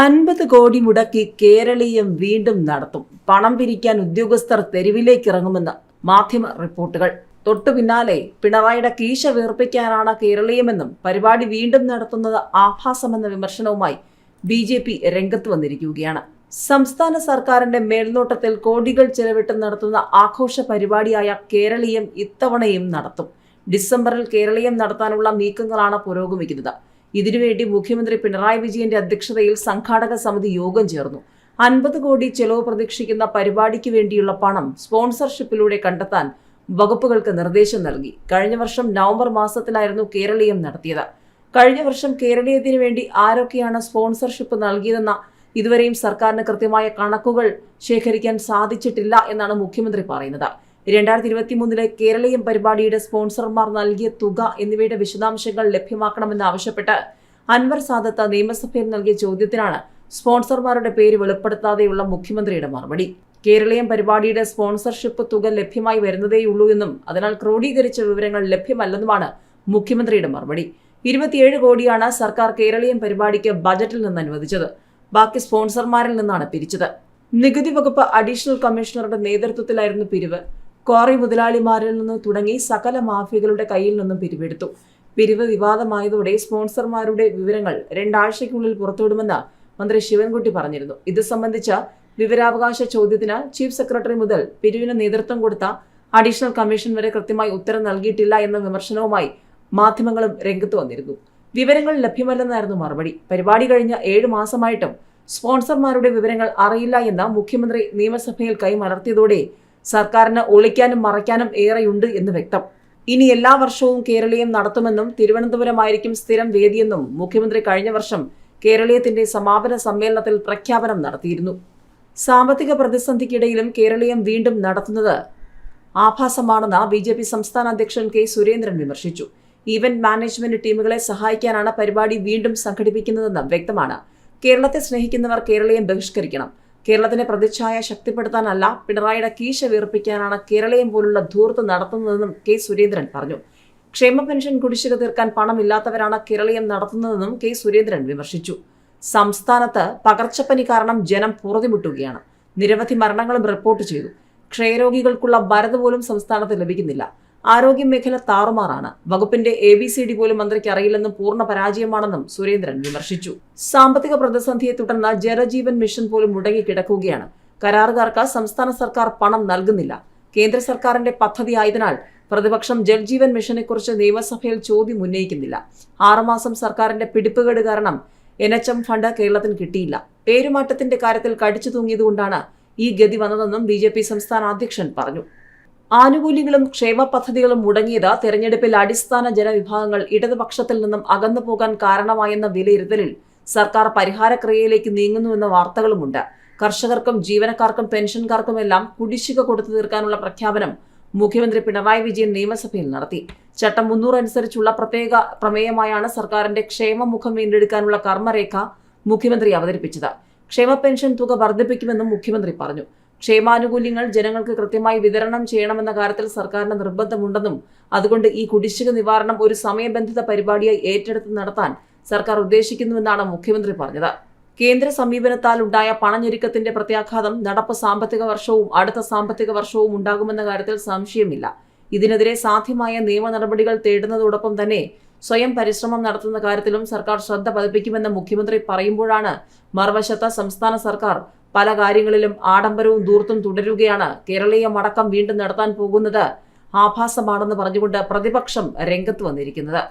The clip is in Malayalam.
അൻപത് കോടി മുടക്കി കേരളീയം വീണ്ടും നടത്തും. പണം പിരിക്കാൻ ഉദ്യോഗസ്ഥർ തെരുവിലേക്ക് ഇറങ്ങുമെന്ന് മാധ്യമ റിപ്പോർട്ടുകൾ. തൊട്ടു പിന്നാലെ പിണറായിയുടെ കീശ വീർപ്പിക്കാനാണ് കേരളീയമെന്നും പരിപാടി വീണ്ടും നടത്തുന്നത് ആഭാസമെന്ന വിമർശനവുമായി ബി ജെ പി രംഗത്ത് വന്നിരിക്കുകയാണ്. സംസ്ഥാന സർക്കാരിന്റെ മേൽനോട്ടത്തിൽ കോടികൾ ചെലവിട്ട് നടത്തുന്ന ആഘോഷ പരിപാടിയായ കേരളീയം ഇത്തവണയും നടത്തും. ഡിസംബറിൽ കേരളീയം നടത്താനുള്ള നീക്കങ്ങളാണ് പുരോഗമിക്കുന്നത്. ഇതിനുവേണ്ടി മുഖ്യമന്ത്രി പിണറായി വിജയന്റെ അധ്യക്ഷതയിൽ സംഘാടക സമിതി യോഗം ചേർന്നു. അൻപത് കോടി ചെലവ് പ്രതീക്ഷിക്കുന്ന പരിപാടിക്ക് വേണ്ടിയുള്ള പണം സ്പോൺസർഷിപ്പിലൂടെ കണ്ടെത്താൻ വകുപ്പുകൾക്ക് നിർദ്ദേശം നൽകി. കഴിഞ്ഞ വർഷം നവംബർ മാസത്തിലായിരുന്നു കേരളീയം നടത്തിയത്. കഴിഞ്ഞ വർഷം കേരളീയത്തിന് വേണ്ടി ആരൊക്കെയാണ് സ്പോൺസർഷിപ്പ് നൽകിയതെന്ന ഇതുവരെയും സർക്കാരിന് കൃത്യമായ കണക്കുകൾ ശേഖരിക്കാൻ സാധിച്ചിട്ടില്ല എന്നാണ് മുഖ്യമന്ത്രി പറയുന്നത്. രണ്ടായിരത്തി ഇരുപത്തി മൂന്നിലെ കേരളീയം പരിപാടിയുടെ സ്പോൺസർമാർ നൽകിയ തുക എന്നിവയുടെ വിശദാംശങ്ങൾ ലഭ്യമാക്കണമെന്ന് ആവശ്യപ്പെട്ട് അൻവർ സാദത്ത് നിയമസഭയിൽ നൽകിയ ചോദ്യത്തിനാണ് സ്പോൺസർമാരുടെ പേര് വെളിപ്പെടുത്താതെയുള്ള മുഖ്യമന്ത്രിയുടെ മറുപടി. കേരളീയം പരിപാടിയുടെ സ്പോൺസർഷിപ്പ് തുക ലഭ്യമായി വരുന്നതേയുള്ളൂ എന്നും അതിനാൽ ക്രോഡീകരിച്ച വിവരങ്ങൾ ലഭ്യമല്ലെന്നുമാണ് മുഖ്യമന്ത്രിയുടെ മറുപടി. ഇരുപത്തിയേഴ് കോടിയാണ് സർക്കാർ കേരളീയം പരിപാടിക്ക് ബജറ്റിൽ നിന്ന് അനുവദിച്ചത്. ബാക്കി സ്പോൺസർമാരിൽ നിന്നാണ് പിരിച്ചത്. നികുതി വകുപ്പ് അഡീഷണൽ കമ്മീഷണറുടെ നേതൃത്വത്തിലായിരുന്നു പിരിവ്. ക്വാറി മുതലാളിമാരിൽ നിന്ന് തുടങ്ങി സകല മാഫിയകളുടെ കയ്യിൽ നിന്നും പിരിവെടുത്തു. പിരിവ് വിവാദമായതോടെ സ്പോൺസർമാരുടെ വിവരങ്ങൾ രണ്ടാഴ്ചയ്ക്കുള്ളിൽ പുറത്തുവിടുമെന്ന് മന്ത്രി ശിവൻകുട്ടി പറഞ്ഞിരുന്നു. ഇത് സംബന്ധിച്ച വിവരാവകാശ ചോദ്യത്തിന് ചീഫ് സെക്രട്ടറി മുതൽ പിരിവിന് നേതൃത്വം കൊടുത്ത അഡീഷണൽ കമ്മീഷൻ വരെ കൃത്യമായി ഉത്തരം നൽകിയിട്ടില്ല എന്ന വിമർശനവുമായി മാധ്യമങ്ങളും രംഗത്ത് വന്നിരുന്നു. വിവരങ്ങൾ ലഭ്യമല്ലെന്നായിരുന്നു മറുപടി. പരിപാടി കഴിഞ്ഞ ഏഴ് മാസമായിട്ടും സ്പോൺസർമാരുടെ വിവരങ്ങൾ അറിയില്ല എന്ന് മുഖ്യമന്ത്രി നിയമസഭയിൽ കൈമലർത്തിയതോടെ സർക്കാരിന് ഒളിക്കാനും മറയ്ക്കാനും ഏറെയുണ്ട് എന്ന് വ്യക്തം. ഇനി എല്ലാ വർഷവും കേരളീയം നടത്തുമെന്നും തിരുവനന്തപുരമായിരിക്കും സ്ഥിരം വേദിയെന്നും മുഖ്യമന്ത്രി കഴിഞ്ഞ വർഷം കേരളീയത്തിന്റെ സമാപന സമ്മേളനത്തിൽ പ്രഖ്യാപനം നടത്തിയിരുന്നു. സാമ്പത്തിക പ്രതിസന്ധിക്കിടയിലും കേരളീയം വീണ്ടും നടത്തുന്നത് ആഭാസമാണെന്ന് ബി ജെ പി സംസ്ഥാന അധ്യക്ഷൻ കെ സുരേന്ദ്രൻ വിമർശിച്ചു. ഈവന്റ് മാനേജ്മെന്റ് ടീമുകളെ സഹായിക്കാനാണ് പരിപാടി വീണ്ടും സംഘടിപ്പിക്കുന്നതെന്ന് വ്യക്തമാണ്. കേരളത്തെ സ്നേഹിക്കുന്നവർ കേരളീയം ബഹിഷ്കരിക്കണം. കേരളത്തിന്റെ പ്രതിച്ഛായ ശക്തിപ്പെടുത്താനല്ല പിണറായിയുടെ കീശ വീർപ്പിക്കാനാണ് കേരളീയം പോലുള്ള ധൂർത്ത് നടത്തുന്നതെന്നും കെ സുരേന്ദ്രൻ പറഞ്ഞു. ക്ഷേമ പെൻഷൻ കുടിശ്ശിക തീർക്കാൻ പണമില്ലാത്തവരാണ് കേരളീയം നടത്തുന്നതെന്നും കെ സുരേന്ദ്രൻ വിമർശിച്ചു. സംസ്ഥാനത്ത് പകർച്ചപ്പനി കാരണം ജനം പുറതിമുട്ടുകയാണ് നിരവധി മരണങ്ങളും റിപ്പോർട്ട് ചെയ്തു. ക്ഷയരോഗികൾക്കുള്ള ഭരത് പോലും സംസ്ഥാനത്ത് ലഭിക്കുന്നില്ല. ആരോഗ്യ മേഖല താറുമാറാണ്. വകുപ്പിന്റെ എ ബി സി ഡി പോലും മന്ത്രിക്ക് അറിയില്ലെന്നും പൂർണ പരാജയമാണെന്നും സുരേന്ദ്രൻ വിമർശിച്ചു. സാമ്പത്തിക പ്രതിസന്ധിയെ തുടർന്ന് ജലജീവൻ മിഷൻ പോലും മുടങ്ങിക്കിടക്കുകയാണ്. കരാറുകാർക്ക് സംസ്ഥാന സർക്കാർ പണം നൽകുന്നില്ല. കേന്ദ്ര സർക്കാരിന്റെ പദ്ധതി ആയതിനാൽ പ്രതിപക്ഷം ജൽജീവൻ മിഷനെക്കുറിച്ച് നിയമസഭയിൽ ചോദ്യം ഉന്നയിക്കുന്നില്ല. ആറുമാസം സർക്കാരിന്റെ പിടിപ്പുകേട് കാരണം എൻ എച്ച് എം ഫണ്ട് കേരളത്തിന് കിട്ടിയില്ല. പേരുമാറ്റത്തിന്റെ കാര്യത്തിൽ കടിച്ചു തൂങ്ങിയതുകൊണ്ടാണ് ഈ ഗതി വന്നതെന്നും ബി സംസ്ഥാന അധ്യക്ഷൻ പറഞ്ഞു. ആനുകൂല്യങ്ങളും ക്ഷേമ പദ്ധതികളും മുടങ്ങിയത് തെരഞ്ഞെടുപ്പിൽ അടിസ്ഥാന ജനവിഭാഗങ്ങൾ ഇടതുപക്ഷത്തിൽ നിന്നും അകന്നു പോകാൻ കാരണമായെന്ന വിലയിരുത്തലിൽ സർക്കാർ പരിഹാരക്രിയയിലേക്ക് നീങ്ങുന്നുവെന്ന വാർത്തകളുമുണ്ട്. കർഷകർക്കും ജീവനക്കാർക്കും പെൻഷൻകാർക്കുമെല്ലാം കുടിശ്ശിക കൊടുത്തു തീർക്കാനുള്ള പ്രഖ്യാപനം മുഖ്യമന്ത്രി പിണറായി വിജയൻ നിയമസഭയിൽ നടത്തി. ചട്ടം മുന്നൂറ് അനുസരിച്ചുള്ള പ്രത്യേക പ്രമേയമായാണ് സർക്കാരിന്റെ ക്ഷേമമുഖം വീണ്ടെടുക്കാനുള്ള കർമ്മരേഖ മുഖ്യമന്ത്രി അവതരിപ്പിച്ചത്. ക്ഷേമ പെൻഷൻ തുക വർദ്ധിപ്പിക്കുമെന്നും മുഖ്യമന്ത്രി പറഞ്ഞു. ക്ഷേമാനുകൂല്യങ്ങൾ ജനങ്ങൾക്ക് കൃത്യമായി വിതരണം ചെയ്യണമെന്ന കാര്യത്തിൽ സർക്കാരിന് നിർബന്ധമുണ്ടെന്നും അതുകൊണ്ട് ഈ കുടിശ്ശിക നിവാരണം ഒരു സമയബന്ധിത പരിപാടിയായി ഏറ്റെടുത്ത് നടത്താൻ സർക്കാർ ഉദ്ദേശിക്കുന്നുവെന്നാണ് മുഖ്യമന്ത്രി പറഞ്ഞത്. കേന്ദ്ര സമീപനത്താൽ ഉണ്ടായ പണഞ്ഞെരുക്കത്തിന്റെ പ്രത്യാഘാതം നടപ്പ് സാമ്പത്തിക വർഷവും അടുത്ത സാമ്പത്തിക വർഷവും ഉണ്ടാകുമെന്ന കാര്യത്തിൽ സംശയമില്ല. ഇതിനെതിരെ സാധ്യമായ നിയമ നടപടികൾ തേടുന്നതോടൊപ്പം തന്നെ സ്വയം പരിശ്രമം നടത്തുന്ന കാര്യത്തിലും സർക്കാർ ശ്രദ്ധ പതിപ്പിക്കുമെന്ന് മുഖ്യമന്ത്രി പറയുമ്പോഴാണ് മറുവശത്ത് സംസ്ഥാന സർക്കാർ പല കാര്യങ്ങളിലും ആഡംബരവും ദൂർത്തും തുടരുകയാണ്. കേരളീയം അടക്കം വീണ്ടും നടത്താൻ പോകുന്നത് ആഭാസമാണെന്ന് പറഞ്ഞുകൊണ്ട് പ്രതിപക്ഷം രംഗത്ത് വന്നിരിക്കുന്നത്.